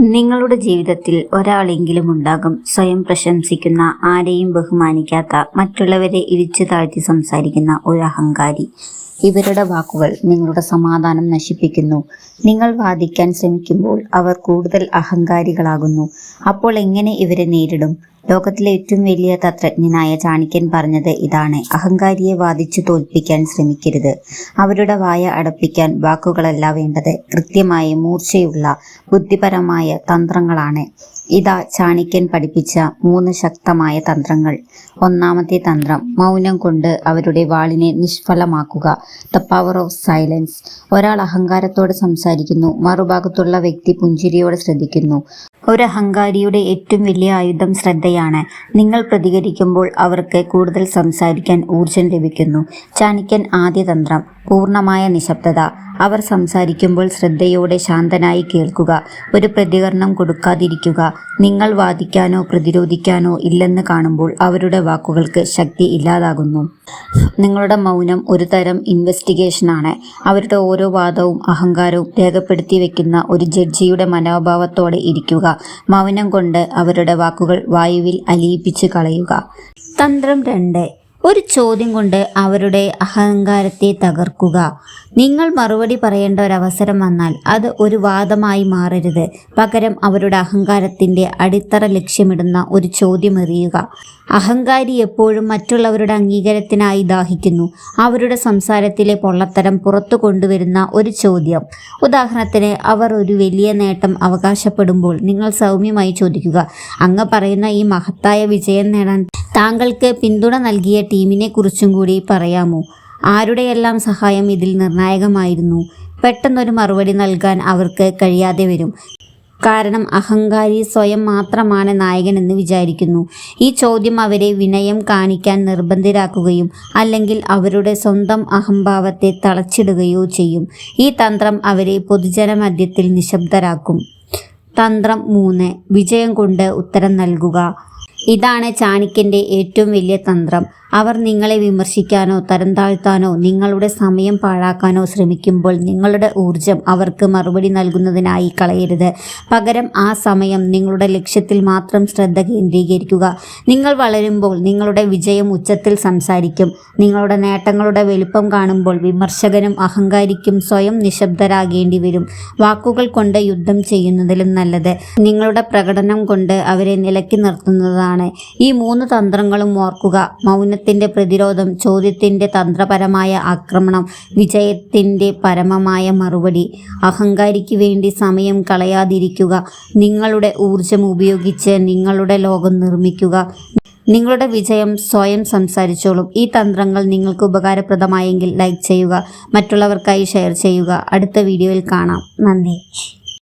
നിങ്ങളുടെ ജീവിതത്തിൽ ഒരാളെങ്കിലും ഉണ്ടാകും. സ്വയം പ്രശംസിക്കുന്ന ആരെയും ബഹുമാനിക്കാത്ത മറ്റുള്ളവരെ ഇടിച്ചു താഴ്ത്തി സംസാരിക്കുന്ന ഒരു അഹങ്കാരി. ഇവരുടെ വാക്കുകൾ നിങ്ങളുടെ സമാധാനം നശിപ്പിക്കുന്നു. നിങ്ങൾ വാദിക്കാൻ ശ്രമിക്കുമ്പോൾ അവർ കൂടുതൽ അഹങ്കാരികളാകുന്നു. അപ്പോൾ എങ്ങനെ ഇവരെ നേരിടും? ലോകത്തിലെ ഏറ്റവും വലിയ തത്വജ്ഞനായ ചാണിക്യൻ പറഞ്ഞത് ഇതാണ്. അഹങ്കാരിയെ വാദിച്ചു തോൽപ്പിക്കാൻ ശ്രമിക്കരുത്. അവരുടെ വായ അടപ്പിക്കാൻ വാക്കുകളല്ല വേണ്ടത്. കൃത്യമായ മൂർച്ചയുള്ള ബുദ്ധിപരമായ തന്ത്രങ്ങളാണ്. ഇതാ ചാണിക്യൻ പഠിപ്പിച്ച മൂന്ന് ശക്തമായ തന്ത്രങ്ങൾ. ഒന്നാമത്തെ തന്ത്രം മൗനം കൊണ്ട് അവരുടെ വാളിനെ നിഷ്ഫലമാക്കുക. ദ പവർ ഓഫ് സൈലൻസ് ഒരാൾ അഹങ്കാരത്തോടെ സംസാരിക്കുന്നു മറുഭാഗത്തുള്ള വ്യക്തി പുഞ്ചിരിയോടെ ശ്രദ്ധിക്കുന്നു. ഒരു അഹങ്കാരിയുടെ ഏറ്റവും വലിയ ആയുധം ശ്രദ്ധയാണ്. നിങ്ങൾ പ്രതികരിക്കുമ്പോൾ അവർക്ക് കൂടുതൽ സംസാരിക്കാൻ ഊർജം ലഭിക്കുന്നു. ചാണിക്യൻ ആദ്യ തന്ത്രം പൂർണമായ നിശബ്ദത. അവർ സംസാരിക്കുമ്പോൾ ശ്രദ്ധയോടെ ശാന്തനായി കേൾക്കുക ഒരു പ്രതികരണം കൊടുക്കാതിരിക്കുക. നിങ്ങൾ വാദിക്കാനോ പ്രതിരോധിക്കാനോ ഇല്ലെന്ന് കാണുമ്പോൾ അവരുടെ വാക്കുകൾക്ക് ശക്തി ഇല്ലാതാകുന്നു. നിങ്ങളുടെ മൗനം ഒരു തരം ഇൻവെസ്റ്റിഗേഷനാണ് അവരുടെ ഓരോ വാദവും അഹങ്കാരവും രേഖപ്പെടുത്തി വെക്കുന്ന ഒരു ജഡ്ജിയുടെ മനോഭാവത്തോടെ ഇരിക്കുക. മൗനം കൊണ്ട് അവരുടെ വാക്കുകൾ വായുവിൽ അലിയിപ്പിച്ച് കളയുക. തന്ത്രം രണ്ട്. ഒരു ചോദ്യം കൊണ്ട് അവരുടെ അഹങ്കാരത്തെ തകർക്കുക. നിങ്ങൾ മറുപടി പറയേണ്ട അവസരം വന്നാൽ അത് ഒരു വാദമായി മാറരുത്. പകരം അവരുടെ അഹങ്കാരത്തിന്റെ അടിത്തറ ലക്ഷ്യമിടുന്ന ഒരു ചോദ്യം എറിയുക. അഹങ്കാരി എപ്പോഴും മറ്റുള്ളവരുടെ അംഗീകാരത്തിനായി ദാഹിക്കുന്നു. അവരുടെ സംസാരത്തിലെ പൊള്ളത്തരം പുറത്തു കൊണ്ടുവരുന്ന ഒരു ചോദ്യം. ഉദാഹരണത്തിന് അവർ ഒരു വലിയ നേട്ടം അവകാശപ്പെടുമ്പോൾ നിങ്ങൾ സൗമ്യമായി ചോദിക്കുക. അങ്ങ് പറയുന്ന ഈ മഹത്തായ വിജയം നേടാൻ താങ്കൾക്ക് പിന്തുണ നൽകിയ ടീമിനെ കുറിച്ചും കൂടി പറയാമോ? ആരുടെയെല്ലാം സഹായം ഇതിൽ നിർണായകമായിരുന്നു? പെട്ടെന്നൊരു മറുപടി നൽകാൻ അവർക്ക് കഴിയാതെ വരും. കാരണം അഹങ്കാരി സ്വയം മാത്രമാണ് നായകനെന്ന് വിചാരിക്കുന്നു. ഈ ചോദ്യം അവരെ വിനയം കാണിക്കാൻ നിർബന്ധിരാക്കുകയും അല്ലെങ്കിൽ അവരുടെ സ്വന്തം അഹംഭാവത്തെ തളച്ചിടുകയോ ചെയ്യും. ഈ തന്ത്രം അവരെ പൊതുജനമധ്യത്തിൽ നിശബ്ദരാക്കും. തന്ത്രം മൂന്ന്. വിജയം കൊണ്ട് ഉത്തരം നൽകുക. ഇതാണ് ചാണിക്യന്റെ ഏറ്റവും വലിയ തന്ത്രം. അവർ നിങ്ങളെ വിമർശിക്കാനോ തരം താഴ്ത്താനോ നിങ്ങളുടെ സമയം പാഴാക്കാനോ ശ്രമിക്കുമ്പോൾ നിങ്ങളുടെ ഊർജം അവർക്ക് മറുപടി നൽകുന്നതിനായി കളയരുത്. പകരം ആ സമയം നിങ്ങളുടെ ലക്ഷ്യത്തിൽ മാത്രം ശ്രദ്ധ കേന്ദ്രീകരിക്കുക. നിങ്ങൾ വളരുമ്പോൾ നിങ്ങളുടെ വിജയം ഉച്ചത്തിൽ സംസാരിക്കും. നിങ്ങളുടെ നേട്ടങ്ങളുടെ വലുപ്പം കാണുമ്പോൾ വിമർശകനും അഹങ്കാരിക്കും സ്വയം നിശബ്ദരാകേണ്ടി വരും. വാക്കുകൾ കൊണ്ട് യുദ്ധം ചെയ്യുന്നതിലും നല്ലത്. നിങ്ങളുടെ പ്രകടനം കൊണ്ട് അവരെ നിലക്കി നിർത്തുന്നതാണ്. ഈ മൂന്ന് തന്ത്രങ്ങളും ഓർക്കുക. മൗന ചോദ്യത്തിന്റെ പ്രതിരോധം ചോദ്യത്തിന്റെ തന്ത്രപരമായ ആക്രമണം വിജയത്തിന്റെ പരമമായ മറുപടി. അഹങ്കാരിക്ക് വേണ്ടി സമയം കളയാതിരിക്കുക. നിങ്ങളുടെ ഊർജം ഉപയോഗിച്ച് നിങ്ങളുടെ ലോകം നിർമ്മിക്കുക. നിങ്ങളുടെ വിജയം സ്വയം സംസാരിച്ചോളും. ഈ തന്ത്രങ്ങൾ നിങ്ങൾക്ക് ഉപകാരപ്രദമായെങ്കിൽ ലൈക്ക് ചെയ്യുക. മറ്റുള്ളവർക്കായി ഷെയർ ചെയ്യുക. അടുത്ത വീഡിയോയിൽ കാണാം. നന്ദി.